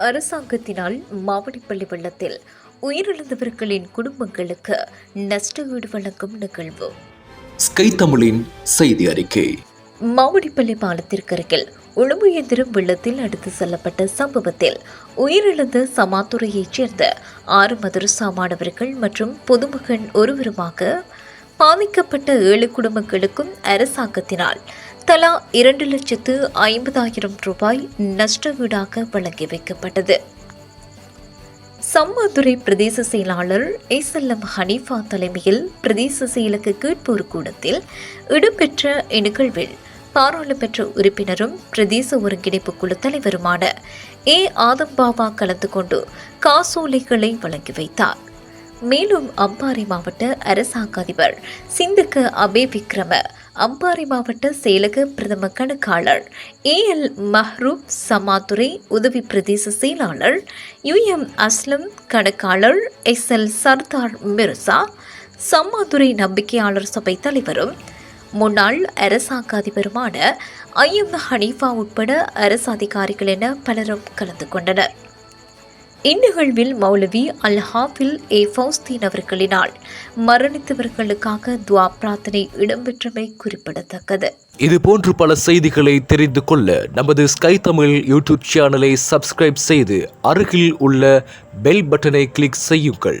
அரசாங்கத்தினால் மாவடிப்பள்ளி வெள்ளத்தில் உயிரிழந்தவர்களின் குடும்பங்களுக்கு நஷ்டஈடு வழங்கும் நிகழ்வு. ஸ்கை தமிழின் செய்தி அறிக்கை. மாவடிப்பள்ளி பாலத்திற்கு அருகில் உணவு இயந்திரம் வெள்ளத்தில் அடுத்து செல்லப்பட்ட சம்பவத்தில் உயிரிழந்த சமாத்துறையைச் சேர்ந்த ஆறு மதரசா மாணவர்கள் மற்றும் பொதுமகன் ஒருவருமாக பாதிக்கப்பட்ட ஏழு குடும்பங்களுக்கும் அரசாங்கத்தினால் தலா இரண்டு லட்சத்து ஐம்பதாயிரம் ரூபாய் நஷ்டவீடாக வழங்கி வைக்கப்பட்டது. சம்மாதுரை பிரதேச செயலாளர் எஸ்எல்எம் ஹனீஃபா தலைமையில் பிரதேச செயலுக்கு கேட்போர் கூடத்தில் இடம்பெற்ற இந்நிகழ்வில் பாராளுமன்ற உறுப்பினரும் பிரதேச ஒருங்கிணைப்பு குழு தலைவருமான ஏ ஆதம்பாபா கலந்து கொண்டு காசோலைகளை வழங்கி வைத்தார். மேலும் அம்பாறை மாவட்ட அரசாங்க அதிபர் சிந்துக்க அபே விக்ரம அம்பாறை மாவட்ட செயலக பிரதம கணக்காளர் ஏ எல் மஹ்ரூப் சமாதுரை உதவி பிரதேச செயலாளர் யுஎம் அஸ்லம் கணக்காளர் எஸ் எல் சர்தார் மிர்சா சம்மாதுரை நம்பிக்கையாளர் சபை தலைவரும் முன்னாள் அரசாங்க அதிபருமான ஐ எம் ஹனீஃபா உட்பட அரசு அதிகாரிகள் என பலரும் கலந்து கொண்டனர். இந்நிகழ்வில் மௌலவி அல் ஹாஃபில் ஏ ஃபௌஸ்தீன் அவர்களினால் மரணித்தவர்களுக்காக துவா பிரார்த்தனை இடம்பெற்றமை குறிப்பிடத்தக்கது. இது போன்று பல செய்திகளை தெரிந்து கொள்ள நமது ஸ்கை தமிழ் யூடியூப் சேனலை சப்ஸ்கிரைப் செய்து அருகில் உள்ள பெல் பட்டனை கிளிக் செய்யுங்கள்.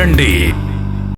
இரண்டு